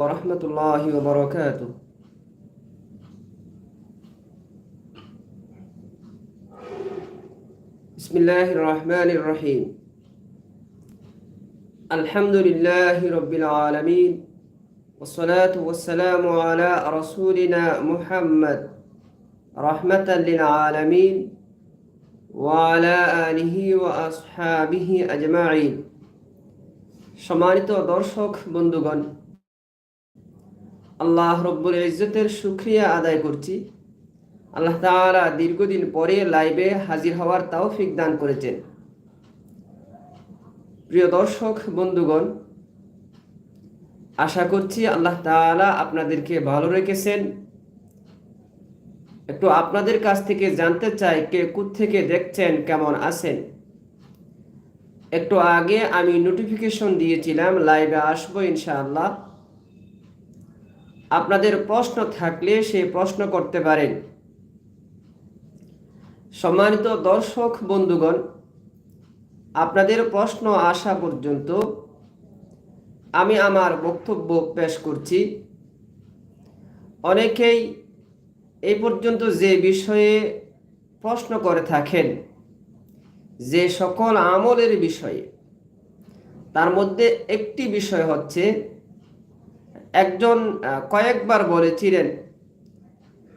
ورحمة الله وبركاته بسم الله الرحمن الرحيم الحمد لله رب العالمين والصلاة والسلام على رسولنا محمد رحمة للعالمين وعلى آله وأصحابه أجمعين সম্মানিত দর্শক বন্ধুগণ আল্লাহ রব্বুল ইজ্জতের শুক্রিয়া আদায় করছি। আল্লাহ তাআলা দীর্ঘদিন পরে লাইভে হাজির হওয়ার তৌফিক দান করেছেন। প্রিয় দর্শক, বন্ধুগণ, আশা করছি আল্লাহ তাআলা আপনাদেরকে ভালো রেখেছেন। একটু আপনাদের কাছ থেকে জানতে চাই, কে থেকে দেখছেন, কেমন আছেন? একটু আগে আমি নোটিফিকেশন দিয়েছিলাম, লাইভে আসব ইনশাআল্লাহ। আপনাদের প্রশ্ন থাকলে সেই প্রশ্ন করতে পারেন। সম্মানিত দর্শক বন্ধুগণ, আপনাদের প্রশ্ন আসা পর্যন্ত আমি আমার বক্তব্য পেশ করছি। অনেকেই এই পর্যন্ত যে বিষয়ে প্রশ্ন করে থাকেন, যে সকল আমলের বিষয়ে, তার মধ্যে একটি বিষয় হচ্ছে একজন কয়েকবার বলেছিলেন,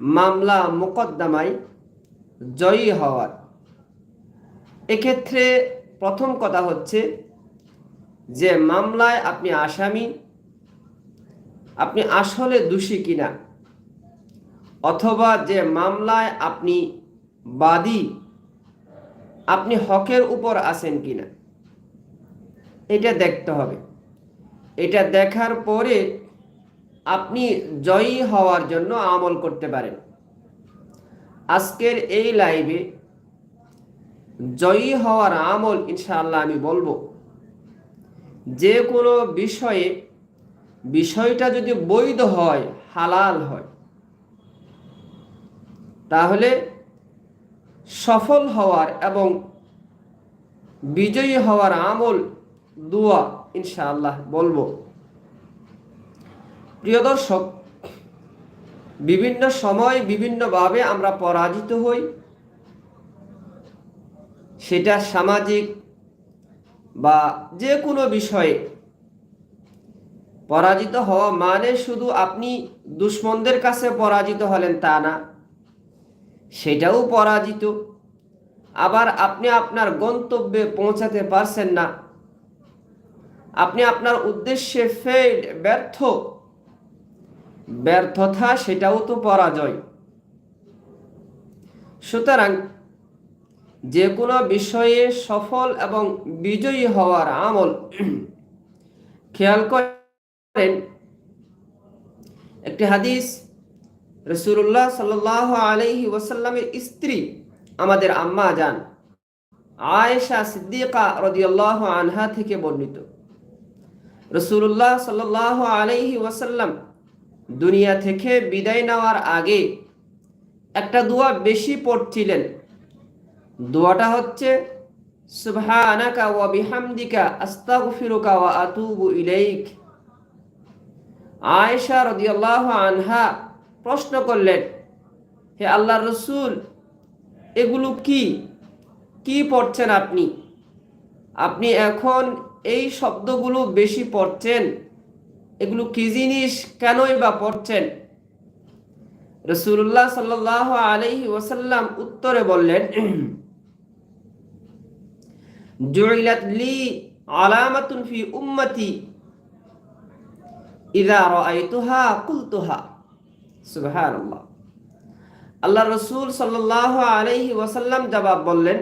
মামলা মোকদ্দমায় জয়ী হওয়ার। এক্ষেত্রে প্রথম কথা হচ্ছে যে, মামলায় আপনি আসামি, আপনি আসলে দোষী কিনা? অথবা যে, মামলায় আপনি বাদী, আপনি হকের উপর আছেন কিনা? এটা দেখতে হবে। এটা দেখার পরে আপনি জয়ী হওয়ার জন্য আমল করতে পারেন। আজকের এই লাইভে জয়ী হওয়ার আমল ইনশাআল্লাহ আমি বলব। যে কোনো বিষয়ে, বিষয়টা যদি বৈধ হয়, হালাল হয়, তাহলে সফল হওয়ার এবং বিজয়ী হওয়ার আমল, দোয়া ইনশাআল্লাহ বলব। প্রিয় দর্শক, বিভিন্ন সময় বিভিন্নভাবে আমরা পরাজিত হই। সেটা সামাজিক বা যে কোনো বিষয়ে। পরাজিত হওয়া মানে শুধু আপনি দুশ্মনদের কাছে পরাজিত হলেন তা না, সেটাও পরাজিত। আবার আপনি আপনার গন্তব্যে পৌঁছাতে পারছেন না। আপনি আপনার উদ্দেশ্যে ফেড ব্যর্থ। ব্যর্থতা সেটাও তো পরাজয়। সুতরাং যে কোনো বিষয়ে সফল এবং বিজয়ী হওয়ার আমল, খেয়াল করেন, একটি হাদিস রসুল্লাহ সাল আলহি ওসাল্লামের স্ত্রী, আমাদের আম্মা যান আয়েশা সিদ্দিকা রদিয়াল্লাহ আনহা থেকে বর্ণিত। রসুল্লাহ সাল আলহি ওসাল্লাম দুনিয়া থেকে বিদায় নেওয়ার আগে একটা দোয়া বেশি পড়ছিলেন। দোয়াটা হচ্ছে, সুবহানাকা ওয়া বিহামদিকা আস্তাগফিরুকা ওয়া আতুবু ইলাইক। আয়েশা রাদিয়াল্লাহু আনহা প্রশ্ন করলেন, হে আল্লাহ রসুল, এগুলো কি? কি পড়ছেন আপনি? আপনি এখন এই শব্দগুলো বেশি পড়ছেন। এগুলো কি জিনিস? কেনই বা পড়ছেন? রসুল্লাহ সাল্লাহ আলহি ওসাল্লাম উত্তরে বললেন, জুইলাত লি আলামাতুন ফি উম্মতি আল্লাহ রসুল সাল্লাহ আলহি ওয়াসাল্লাম জবাব বললেন,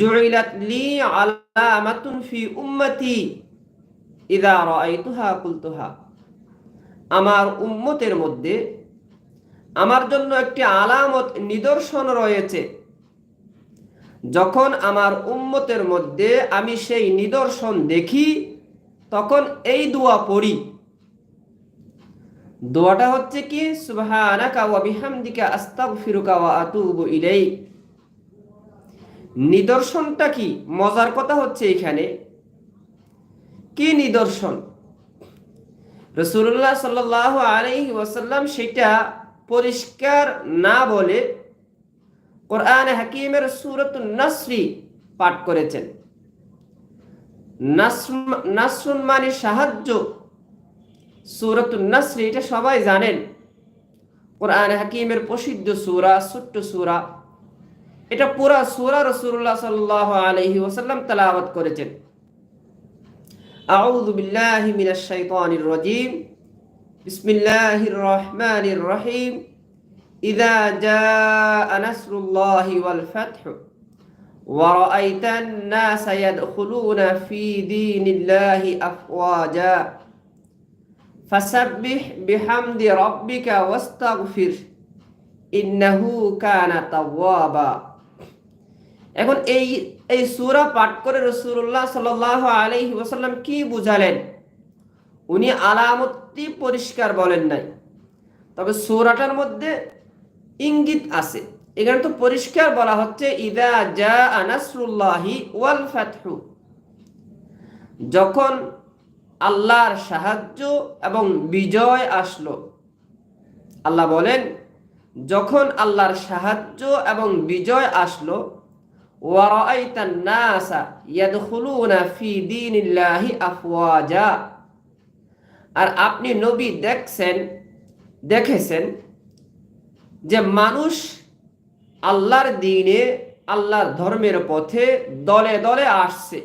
জুইলাত লি আলামাতুন ফি উম্মতি ইদা রাআইতুহা কুলতুহা। আমার উম্মতের মধ্যে আমার জন্য একটি আলামত নিদর্শন রয়েছে। যখন আমার উম্মতের মধ্যে আমি সেই নিদর্শন দেখি, তখন এই দোয়া পড়ি। দোয়াটা হচ্ছে কি? সুবহানাকা ওয়া বিহামদিকা আস্তাগফিরুকা ওয়া আতুবু ইলাইক। নিদর্শনটা কি? মজার কথা হচ্ছে এখানে কি নিদর্শন? রসুল্লাহ সাল্লাহ আলহি ওয়াসাল্লাম সেটা পরিষ্কার না বলে কোরআন হাকিমের সুরত নাসরি পাঠ করেছেন। নাসরুন মানে সাহায্য। সুরত নাসরি, এটা সবাই জানেন। কোরআন হাকিমের প্রসিদ্ধ সুরা, ছোট্ট সুরা। এটা পুরা সুরা রসুল্লাহ সাল্লাহ আলহি ওসাল্লাম তালাওয়াত করেছেন। أعوذ بالله من الشيطان الرجيم بسم الله الرحمن الرحيم إذا جاء نصر الله والفتح ورأيت الناس يدخلون في دين الله أفواجا فسبح بحمد ربك واستغفر إنه كان توابا এখন এই এই সুরা পাঠ করে রসুল্লাহ সাল আলহি ওসাল্লাম কি বুঝালেন? উনি আলামতটি পরিষ্কার বলেন নাই। তবে সুরাটার মধ্যে ইঙ্গিত আছে। এখানে তো পরিষ্কার বলা হচ্ছে, ইদা জা আনাসরুল্লাহি ওয়াল ফাতহু। যখন আল্লাহর সাহায্য এবং বিজয় আসলো, আল্লাহ বলেন, যখন আল্লাহর সাহায্য এবং বিজয় আসলো ওয়ারাইতান নাসা ইয়াদখুলুনা ফি দীনিল্লাহি আফওয়াজা আর আপনি নবী দেখছেন, দেখেছেন যে মানুষ আল্লাহর দিনে, আল্লাহর ধর্মের পথে দলে দলে আসছে।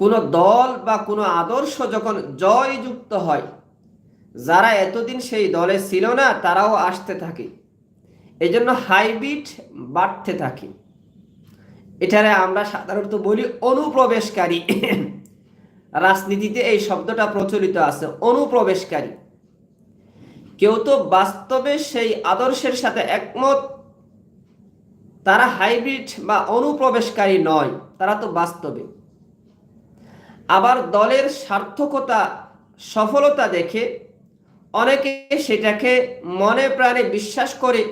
কোনো দল বা কোনো আদর্শ যখন জয়যুক্ত হয়, যারা এতদিন সেই দলে ছিল না, তারাও আসতে থাকে। এই জন্য হাইব্রিড বাড়তে থাকে। এটারে আমরা সাধারণত বলি অনুপ্রবেশকারী। রাজনীতিতে এই শব্দটা প্রচলিত আছে, অনুপ্রবেশকারী। কেউ তো বাস্তবে সেই আদর্শের সাথে একমত, তারা হাইব্রিড বা অনুপ্রবেশকারী নয়, তারা তো বাস্তবে। আবার দলের সার্থকতা, সফলতা দেখে অনেকে সেটাকে মনে প্রাণে বিশ্বাস করে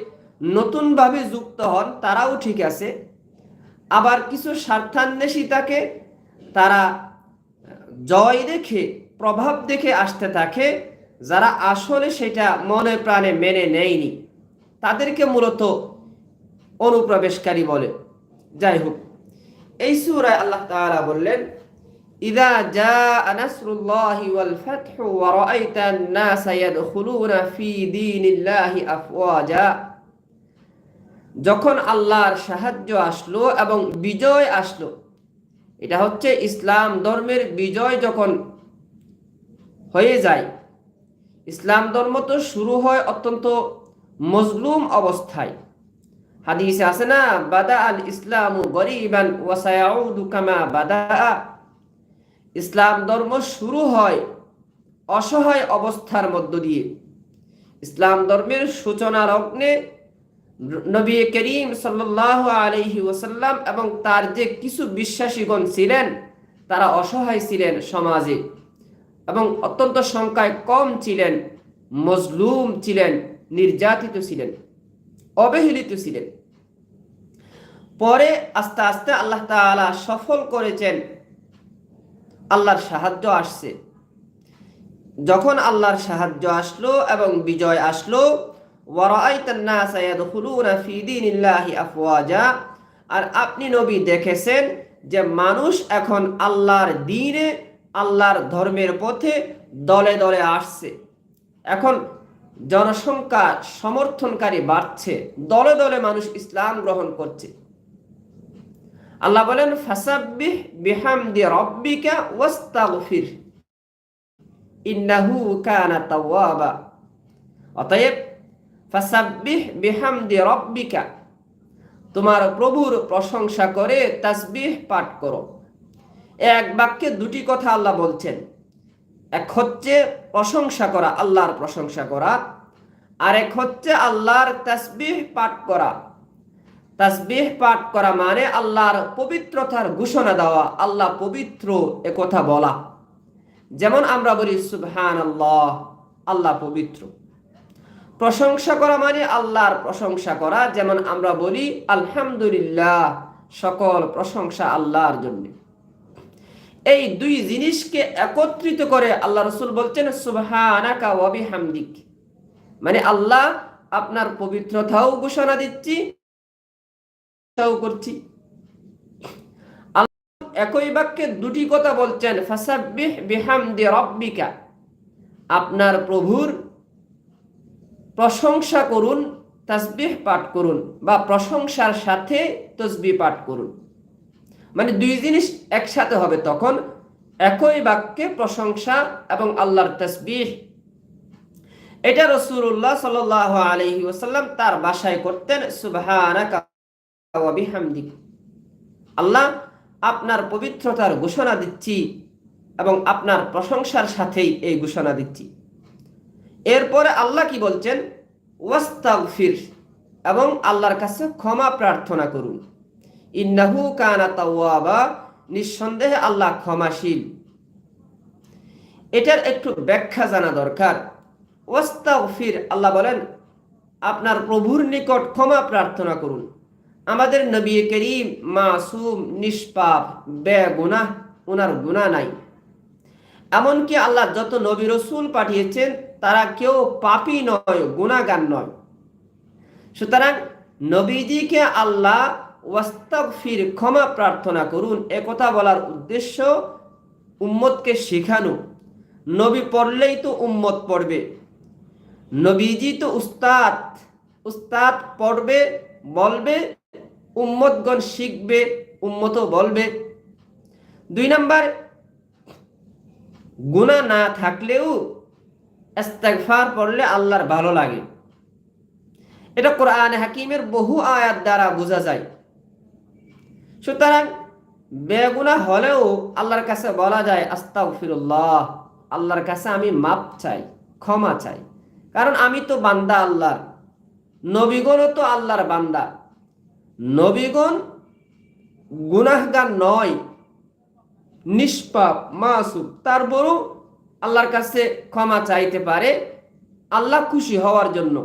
নতুনভাবে যুক্ত হন, তারাও ঠিক আছে। আবার কিছু স্বার্থান্বেষী তাকে তারা জয় দেখে, প্রভাব দেখে আসতে থাকে, যারা আসলে সেটা মনে প্রাণে মেনে নেয়নি। তাদেরকে মূলত অনুপ্রবেশকারী বলে। যাই হোক, এই সুরায় আল্লাহ তাআলা বললেন, ইদা জা নাসরুল্লাহি ওয়াল ফাতহু ওয়া রাআইতান নাসা ইয়াদখুলুনা ফি দীনিল্লাহি আফওয়াজা। যখন আল্লাহর সাহায্য আসলো এবং বিজয় আসলো, এটা হচ্ছে ইসলাম ধর্মের বিজয় যখন হয়ে যায়, ইসলাম ধর্ম তো শুরু হয় অত্যন্ত মজলুম অবস্থায়। হাদিসে আছে না, বাদা আল ইসলাম গরিবান ওয়াসায়াউদু বাদা। ইসলাম ধর্ম শুরু হয় অসহায় অবস্থার মধ্য দিয়ে। ইসলাম ধর্মের সূচনা লগ্নে নবী করিম সাল্লাহ আলহি ওসাল্লাম এবং তার যে কিছু বিশ্বাসীগণ ছিলেন, তারা অসহায় ছিলেন সমাজে এবং অত্যন্ত সংখ্যায় কম ছিলেন, মজলুম ছিলেন, নির্যাতিত ছিলেন, অবহেলিত ছিলেন। পরে আস্তে আস্তে আল্লাহ তালা সফল করেছেন, আল্লাহর সাহায্য আসছে। যখন আল্লাহর সাহায্য আসলো এবং বিজয় আসলো আর আপনি নবী দেখেছেন যে মানুষ এখন আল্লাহর দিনে, আল্লাহর ধর্মের পথে দলে দলে আসছে। এখন জনসংখ্যা সমর্থনকারী বাড়ছে, দলে দলে মানুষ ইসলাম গ্রহণ করছে। আল্লাহ বলেন, ফাসাব্বিহ বিহামদি রব্বিকা ওয়াস্তাগফির। ইন্নাহু কানা তাওয়াবা। অতএব ফাসাব্বিহ বিহামদি রব্বিকা। তোমার প্রভুর প্রশংসা করে তাসবিহ পাঠ করো। এক বাক্যে দুটি কথা আল্লাহ বলছেন। এক হচ্ছে প্রশংসা করা, আল্লাহর প্রশংসা করা। আর এক হচ্ছে আল্লাহর তাসবিহ পাঠ করা। তাসবিহ পাঠ করা মানে আল্লাহর পবিত্রতার ঘোষণা দেওয়া, আল্লাহ পবিত্র এ কথা বলা। যেমন আমরা বলি সুবহান আল্লাহ আল্লাহ পবিত্র। প্রশংসা করা মানে আল্লাহর প্রশংসা করা। যেমন আমরা বলি, আলহামদুলিল্লাহ, সকল প্রশংসা আল্লাহর জন্য। এই দুই জিনিসকে একত্রিত করে আল্লাহ রসুল বলছেন, সুবহানাকা ওয়া বিহামদিক। মানে আল্লাহ আপনার পবিত্রতাও ঘোষণা দিচ্ছি করছি। একই বাক্যে দুটি কথা বলছেন, ফাসাব্বিহ বিহামদি রাব্বিকা। আপনার প্রভুর প্রশংসা করুন, তাসবিহ পাঠ করুন বা প্রশংসার সাথে তসবি পাঠ করুন। মানে দুই জিনিস একসাথে হবে তখন। একই বাক্যে প্রশংসা এবং আল্লাহর তসবিহ। এটা রসুল্লাহ সাল আলহি ওসাল্লাম তার বাসায় করতেন বিহামদিক। আল্লাহ, আপনার পবিত্রতার ঘোষণা দিচ্ছি এবং আপনার প্রশংসার সাথেই এই ঘোষণা দিচ্ছি। এরপরে আল্লাহ কি বলছেন? ওয়াস্তাগফির এবং আল্লাহর কাছে ক্ষমা প্রার্থনা করুন। ইন্নাহু কানা তাওয়াবা, নিঃসন্দেহে আল্লাহ ক্ষমাশীল। এটার একটু ব্যাখ্যা জানা দরকার। ওয়াস্তাগফির, আল্লাহ বলেন, আপনার প্রভুর নিকট ক্ষমা প্রার্থনা করুন। আমাদের নবী করিম মাসুম, নিষ্পাপ, বেগুনাহ ওনার গুনাহ নাই। এমনকি আল্লাহ যত নবী রসুল পাঠিয়েছেন, তারা কেউ পাপি নয় গুণাগান নয়। সুতরাং নবীজিকে আল্লাহ ওয়াস্তাগফির, ক্ষমা প্রার্থনা করুন। একথা বলার উদ্দেশ্য উম্মতকে শেখানো। নবী পড়লেই তো উম্মত পড়বে। নবীজি তো উস্তাদ। উস্তাদ পড়বে, বলবে, উম্মতগণ শিখবে, উম্মতও বলবে। দুই নাম্বার গুণা না থাকলেও ইস্তেগফার পড়লে আল্লাহর ভালো লাগে। এটা কোরআন হাকিমের বহু আয়াত দ্বারা বোঝা যায়। সুতরাং বেগুনা হলেও আল্লাহর কাছে বলা যায়, আস্তাগফিরুল্লাহ, আল্লাহর কাছে আমি মাপ চাই, ক্ষমা চাই। কারণ আমি তো বান্দা আল্লাহর, নবীগণও তো আল্লাহর বান্দা। নবীগণ গুনাহগার নয় নিষ্পাপ, মাসুম। তারপরও আল্লাহর কাছে ক্ষমা চাইতে পারে, আল্লাহ খুশি হওয়ার জন্য।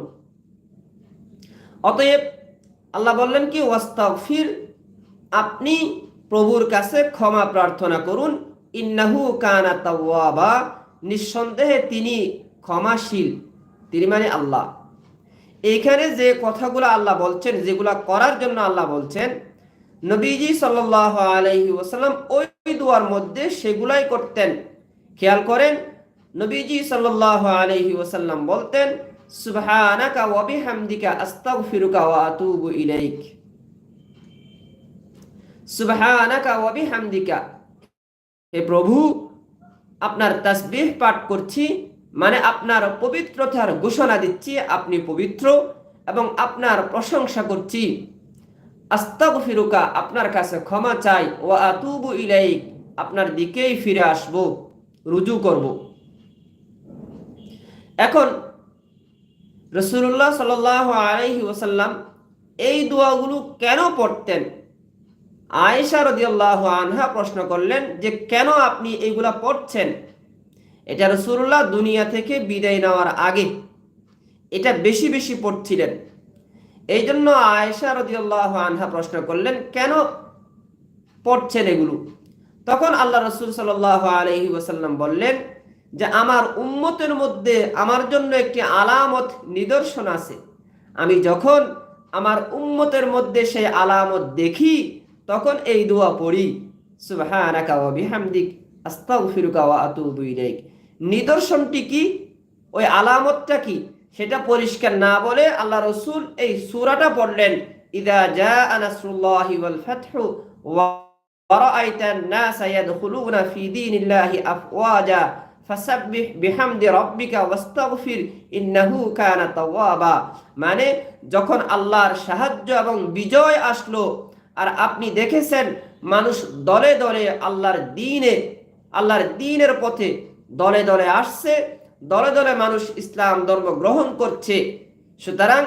অতএব আল্লাহ বললেন কি, ওয়াস্তাগফির, আপনি প্রভুর কাছে ক্ষমা প্রার্থনা করুন। ইন্নাহু কানা তাওয়াবা, নিঃসন্দেহে তিনি ক্ষমাশীল, তিনি মানে আল্লাহ। এইখানে যে কথাগুলো আল্লাহ বলছেন, যেগুলা করার জন্য আল্লাহ বলছেন নবীজি সাল আলহি ওসাল্লাম ওই দুয়ার মধ্যে সেগুলাই করতেন। খেয়াল করেন, নবীজি সাল আলহি ওসাল্লাম বলতেন, সুবহানাকা ওয়া বিহামদিকা আস্তাগফিরুকা ওয়া আতুবু ইলাইক। সুবহানাকা ওয়া বিহামদিকা। হে প্রভু, আপনার তাসবিহ পাঠ করছি মানে আপনার পবিত্রতার ঘোষণা দিচ্ছি, আপনি পবিত্র এবং আপনার প্রশংসা করছি। আস্তাগফিরুকা, আপনার কাছে ক্ষমা চাই। ও আতুবু ইলাইক, আপনার দিকেই ফিরে আসব, রুজু করব। এখন রসুল্লাহ সাল আলহি ওসাল্লাম এই দোয়াগুলো কেন পড়তেন? আয়েশা রদিয়াল্লাহ আনহা প্রশ্ন করলেন যে, কেন আপনি এইগুলা পড়ছেন? এটা রসুল্লাহ দুনিয়া থেকে বিদায় নেওয়ার আগে। এটা বেশি বেশি পড়ছিলেন। এই জন্য আয়েশা রদিয়াল্লাহ আনহা প্রশ্ন করলেন, কেন পড়ছেন এগুলো? তখন আল্লাহ রসুল সাল আলহি ওসাল্লাম বললেন যে, আমার উম্মতের মধ্যে আমার জন্য একটি আলামত নিদর্শন আছে। আমি যখন আমার উম্মতের মধ্যে সেই আলামত দেখি, তখন এই দোয়া পড়ি, সুবহানাকা ওয়া বিহামদিক, আস্তাগফিরুকা ওয়া নিদর্শনটি কি? ওই আলামতটা কি? সেটা পরিষ্কার না বলে আল্লাহ রসুল এই সূরাটা পড়লেন, ইদা জাআ নাসরুল্লাহি ওয়াল ফাতহু ওয়া রাআইতান নাসা ইয়াদখুলুনা ফি দীনিল্লাহি আফওয়াজা, ফাসাব্বিহ বিহামদি রাব্বিকা ওয়াস্তাগফির ইন্নাহু কানা তাওয়াবা। মানে যখন আল্লাহর সাহায্য এবং বিজয় আসলো, আর আপনি দেখেছেন মানুষ দলে দলে আল্লাহর দিনে, আল্লাহর দিনের পথে দলে দলে আসছে দলে দলে মানুষ ইসলাম ধর্ম গ্রহণ করছে। সুতরাং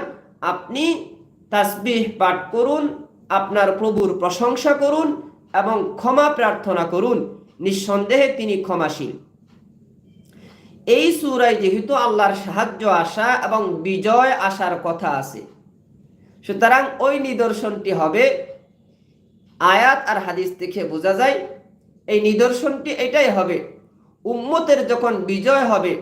আপনি তাসবিহ পাঠ করুন, আপনার প্রভুর প্রশংসা করুন এবং ক্ষমা প্রার্থনা করুন। নিঃসন্দেহে তিনি ক্ষমাশীল। এই সুরায় যেহেতু আল্লাহর সাহায্য আসা এবং বিজয় আসার কথা আছে, সুতরাং ওই নিদর্শনটি হবে আয়াত আর হাদিস দেখে বোঝা যায়। এই নিদর্শনটি এটাই হবে, উম্মতের যখন বিজয় হবে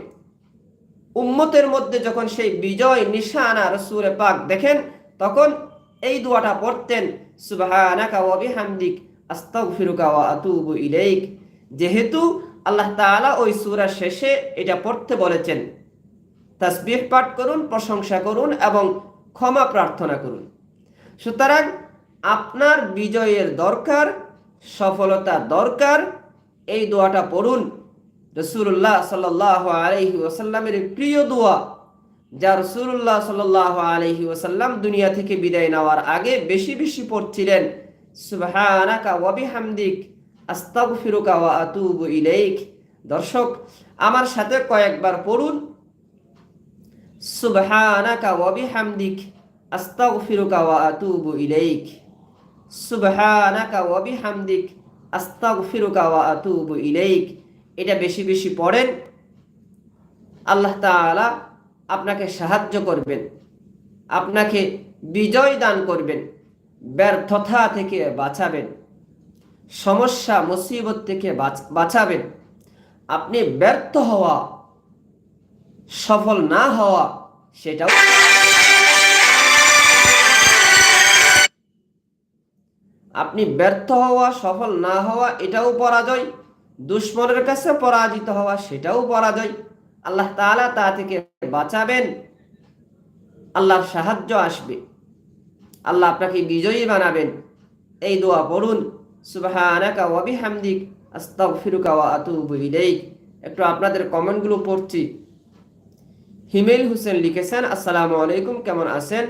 উম্মতের মধ্যে যখন সেই বিজয়, নিশানা রসুরে পাক দেখেন, তখন এই দোয়াটা পড়তেন, সুবহানাকা যেহেতু আল্লাহ তাআলা ওই সূরা শেষে এটা পড়তে বলেছেন। তাসবিহ পাঠ করুন, প্রশংসা করুন এবং ক্ষমা প্রার্থনা করুন। সুতরাং আপনার বিজয়ের দরকার, সফলতা দরকার, এই দোয়াটা পড়ুন। রসুল্লাহ সাল্লাহ আলহি ওসাল্লামের প্রিয় দোয়া, যা রসুল্লাহ সাল্লাহ আলহি ওসাল্লাম দুনিয়া থেকে বিদায় নেওয়ার আগে বেশি বেশি পড়ছিলেন। সুবহানাকা ওয়াবি হামদিক আস্তাগফিরুকা ওয়া আতুবু ইলাইক। দর্শক, আমার সাথে কয়েকবার পড়ুন। সুবহানাকা ওয়া বিহামদিক, আস্তাগফিরুকা ওয়া আতুবু ইলাইক। সুবহানাকা ওয়া বিহামদিক, আস্তাগফিরুকা ওয়া আতুবু ইলাইক। এটা বেশি বেশি পড়েন, আল্লাহ তাআলা আপনাকে সাহায্য করবেন, আপনাকে বিজয় দান করবেন, ব্যর্থতা থেকে বাঁচাবেন, সমস্যা, মুসিবত থেকে বাঁচ- বাঁচাবেন। আপনি ব্যর্থ হওয়া, সফল না হওয়া সেটাও আপনি ব্যর্থ হওয়া, সফল না হওয়া এটাও পরাজয়। দুশ্মনের কাছে পরাজিত হওয়া সেটাও পরাজয়। আল্লাহ তাআলা তা থেকে বাঁচাবেন। আল্লাহর সাহায্য আসবে। আল্লাহ আপনাকে বিজয়ী বানাবেন। এই দোয়া পড়ুন। সুবহানাকা ওয়া বিহামদিক। আস্তাগফিরুকা ওয়া আতুবু ইলাইক। একটু আপনাদের কমেন্টগুলো পড়ছি। হিমেল হোসেন লিখেছেন, আসসালামু আলাইকুম, কেমন আছেন?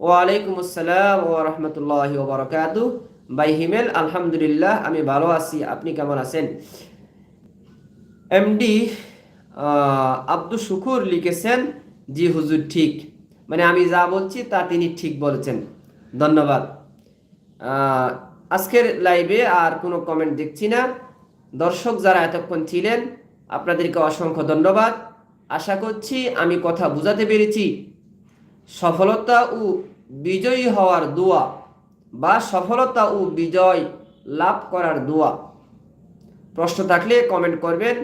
ওয়ালাইকুম আসসালাম ওয়া রাহমাতুল্লাহি ওয়া বারাকাতুহু। ভাই হিমেল আলহামদুলিল্লাহ আমি ভালো আছি, আপনি কেমন আছেন? এমডি আব্দুল শুকুর লিখেছেন, জি হুজুর ঠিক। মানে আমি যা বলছি তা তিনি ঠিক বলেছেন। ধন্যবাদ। আজকের লাইভে আর কোনো কমেন্ট দেখছি না। দর্শক যারা এতক্ষণ ছিলেন, আপনাদেরকে অসংখ্য ধন্যবাদ। আশা করছি আমি কথা বুঝাতে পেরেছি। সফলতা ও বিজয়ী হওয়ার দোয়া বা সফলতা ও বিজয় লাভ করার দোয়া। প্রশ্ন থাকলে কমেন্ট করবেন,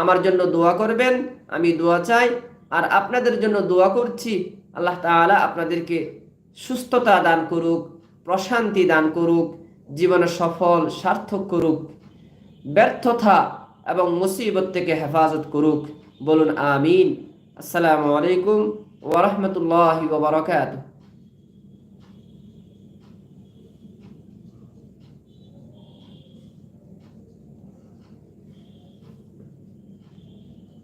আমার জন্য দোয়া করবেন, আমি দোয়া চাই, আর আপনাদের জন্য দোয়া করছি। আল্লাহ তাআলা আপনাদেরকে সুস্থতা দান করুক, প্রশান্তি দান করুক, জীবনে সফল, সার্থক করুক, ব্যর্থতা এবং মুসিবত থেকে হেফাজত করুক। বলুন আমিন। আসসালামু আলাইকুম ওরহমতুল্লাহ বারকাত